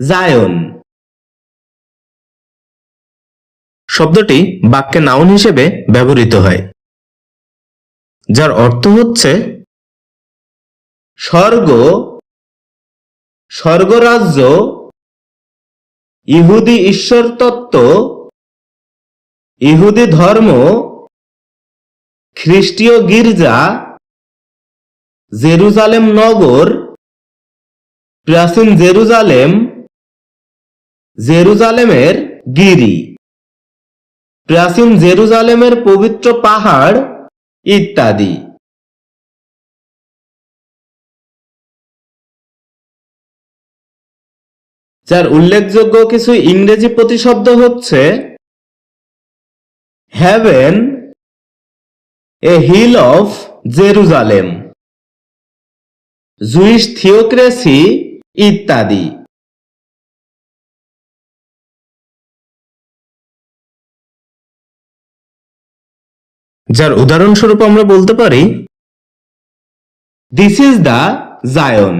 জায়ন। শব্দটি বাক্যে নাউন হিসেবে ব্যবহৃত হয়, যার অর্থ হচ্ছে স্বর্গ, স্বর্গরাজ্য, ইহুদি ঈশ্বর তত্ত্ব ইহুদি ধর্ম, খ্রিস্টীয় গির্জা, জেরুজালেম নগর, প্রাচীন জেরুজালেম জেরুজালেমের গিরি। প্রাচীন জেরুজালেমের পবিত্র পাহাড় ইত্যাদি। যার উল্লেখযোগ্য কিছু ইংরেজি প্রতিশব্দ হচ্ছে heaven a hill of Jerusalem Jewish theocracy ইত্যাদি। যার উদাহরণস্বরূপ আমরা বলতে পারি দিস ইজ দ্য জায়ন